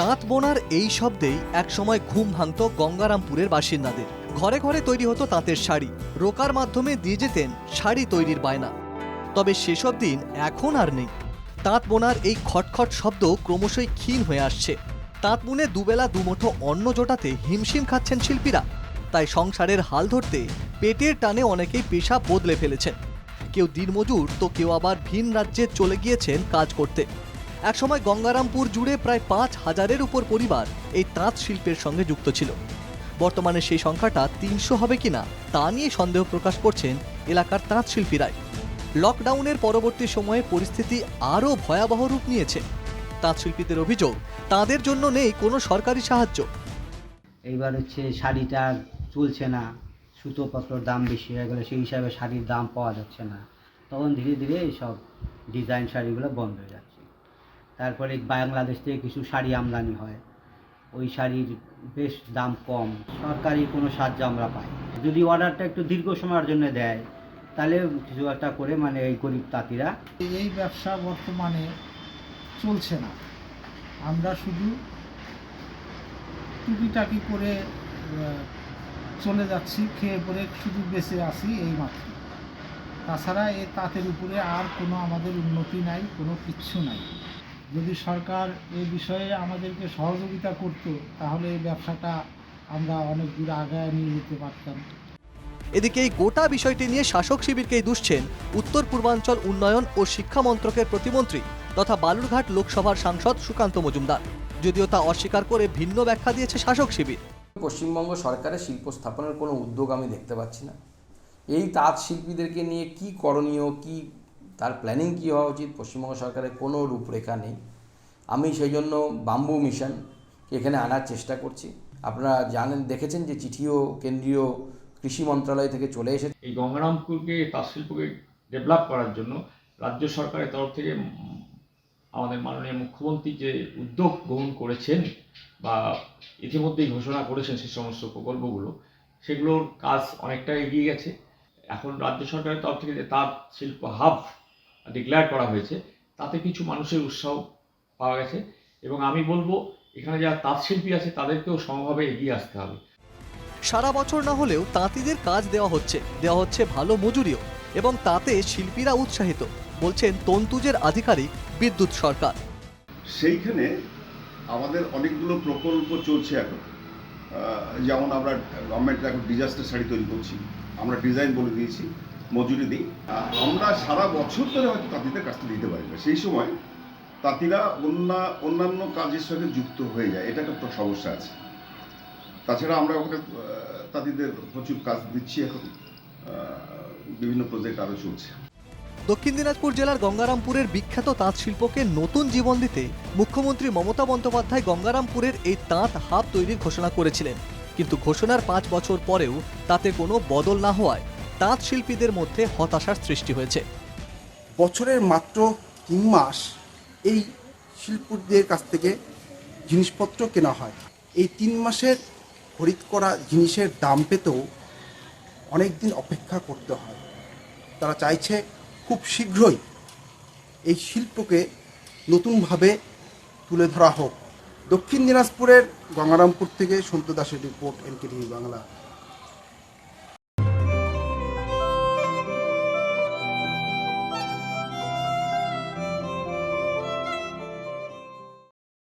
তাঁত বোনার এই শব্দেই একসময় ঘুম ভাঙত গঙ্গারামপুরের বাসিন্দাদের। ঘরে ঘরে তৈরি হতো তাঁতের শাড়ি। রোকার মাধ্যমে দিয়ে যেতেন শাড়ি তৈরির বায়না। তবে সেসব দিন এখন আর নেই। তাঁত বোনার এই খটখট শব্দ ক্রমশই ক্ষীণ হয়ে আসছে। তাঁত বুনে দুবেলা দুমুঠো অন্ন জোটাতে হিমশিম খাচ্ছেন শিল্পীরা। তাই সংসারের হাল ধরতে পেটের টানে অনেকেই পেশা বদলে ফেলেছেন। কেউ দিনমজুর, তো কেউ আবার ভিন রাজ্যে চলে গিয়েছেন কাজ করতে। একসময় গঙ্গারামপুর জুড়ে প্রায় পাঁচ হাজারের উপর পরিবার এই তাঁত শিল্পের সঙ্গে যুক্ত ছিল। বর্তমানে সেই সংখ্যাটা তিনশো হবে কিনা তা নিয়ে সন্দেহ প্রকাশ করছেন এলাকার তাঁত শিল্পীরাই। লকডাউনের পরবর্তী সময়ে পরিস্থিতি আরও ভয়াবহ রূপ নিয়েছে। তাঁত শিল্পীদের অভিযোগ, তাদের জন্য নেই কোনো সরকারি সাহায্য। এইবার হচ্ছে শাড়িটা চলছে না, সুতোপত্রর দাম বেশি হয়ে গেলে সেই হিসাবে শাড়ির দাম পাওয়া যাচ্ছে না। তখন ধীরে ধীরে এইসব ডিজাইন শাড়িগুলো বন্ধ হয়ে যাচ্ছে। তারপরে বাংলাদেশ থেকে কিছু শাড়ি আমদানি হয়। ওই শাড়ির বেশ দাম কম। সরকারি কোনো সাহায্য আমরা পাই যদি অর্ডারটা একটু দীর্ঘ সময়ের জন্য দেয়, তাহলে কিছু একটা করে মানে এই গরিব তাঁতিরা এই ব্যবসা বর্তমানে চলছে না। আমরা শুধু টুকিটাকি করে চলে যাচ্ছি, খেয়ে পরে শুধু বেঁচে আসি এই মাত্র। তাছাড়া এই তাঁতের উপরে আর কোনো আমাদের উন্নতি নাই, কোনো কিচ্ছু নাই। যদি সরকার এ বিষয়ে আমাদেরকে সহযোগিতা করত তাহলে এই ব্যবসাটা আমরা অনেক দূর আগায় নিয়ে যেতে পারতাম। এদিকে এই গোটা বিষয়টি নিয়ে শাসক শিবিরকেই দুষছেন উত্তর পূর্বাঞ্চল উন্নয়ন ও শিক্ষা মন্ত্রকের প্রতিমন্ত্রী তথা বালুরঘাট লোকসভার সাংসদ সুকান্ত মজুমদার। যদিও তা অস্বীকার করে ভিন্ন ব্যাখ্যা দিয়েছে শাসক শিবির। পশ্চিমবঙ্গ সরকারের শিল্প স্থাপনের কোনো উদ্যোগ আমি দেখতে পাচ্ছি না। এই তাঁত শিল্পীদেরকে নিয়ে কি করণীয় কি তার প্ল্যানিং কী হওয়া উচিত? পশ্চিমবঙ্গ সরকারের কোনো রূপরেখা নেই। আমি সেই জন্য বাম্বু মিশন এখানে আনার চেষ্টা করছি। আপনারা জানেন, দেখেছেন যে চিঠিও কেন্দ্রীয় কৃষি মন্ত্রণালয় থেকে চলে এসেছে। এই গঙ্গারামপুরকে তাঁত শিল্পকে ডেভেলপ করার জন্য রাজ্য সরকারের তরফ থেকে আমাদের মাননীয় মুখ্যমন্ত্রী যে উদ্যোগ গ্রহণ করেছেন বা ইতিমধ্যেই ঘোষণা করেছেন সেই সমস্ত প্রকল্পগুলো, সেগুলোর কাজ অনেকটা এগিয়ে গেছে। এখন রাজ্য সরকারের তরফ থেকে যে তাঁত শিল্প হাব ডিক্লেয়ার করা হয়েছে তাতে কিছু মানুষের উৎসাহ পাওয়া গেছে এবং আমি বলব এখানে যারা তাঁত শিল্পী আছে তাদেরকেও সমভাবে এগিয়ে আসতে হবে। সারা বছর না হলেও তাঁতিদের কাজ দেওয়া হচ্ছে দেওয়া হচ্ছে ভালো মজুরিও এবং তাতে শিল্পীরা উৎসাহিত বলছেন তন্তুজের আধিকারিক বিদ্যুৎ সরকার। সেইখানে আমাদের অনেকগুলো প্রকল্প চলছে এখন। যেমন আমরা গভর্নমেন্ট এখন ডিজাস্টার শাড়ি তৈরি করছি আমরা ডিজাইন বলে দিয়েছি। মজুরি দিই। আমরা সারা বছর ধরে হয়তো তাঁতিদের কাজটা দিতে পারি না। সেই সময় তাঁতিরা অন্য, অন্যান্য কাজের সঙ্গে যুক্ত হয়ে যায়। এটা একটা সমস্যা আছে। তাছাড়া আমরা ওখানে তাঁতিদের প্রচুর কাজ দিচ্ছি এখন। বিভিন্ন প্রজেক্ট আরও চলছে। দক্ষিণ দিনাজপুর জেলার গঙ্গারামপুরের বিখ্যাত তাঁত শিল্পকে নতুন জীবন দিতে মুখ্যমন্ত্রী মমতা বন্দ্যোপাধ্যায় গঙ্গারামপুরের এই তাঁত হাব তৈরির ঘোষণা করেছিলেন। কিন্তু ঘোষণার পাঁচ বছর পরেও তাতে কোনো বদল না হওয়ায় তাঁত শিল্পীদের মধ্যে হতাশার সৃষ্টি হয়েছে। বছরের মাত্র তিন মাস এই শিল্পীদের কাছ থেকে জিনিসপত্র কেনা হয়। এই তিন মাসের খরিদ করা জিনিসের দাম পেতেও অনেক দিন অপেক্ষা করতে হয়। তারা চাইছে খুব শীঘ্রই এই শিল্পকে নতুনভাবে তুলে ধরা হোক। দক্ষিণ দিনাজপুরের গঙ্গারামপুর থেকে সন্তু দাসের রিপোর্ট এনকে বাংলা।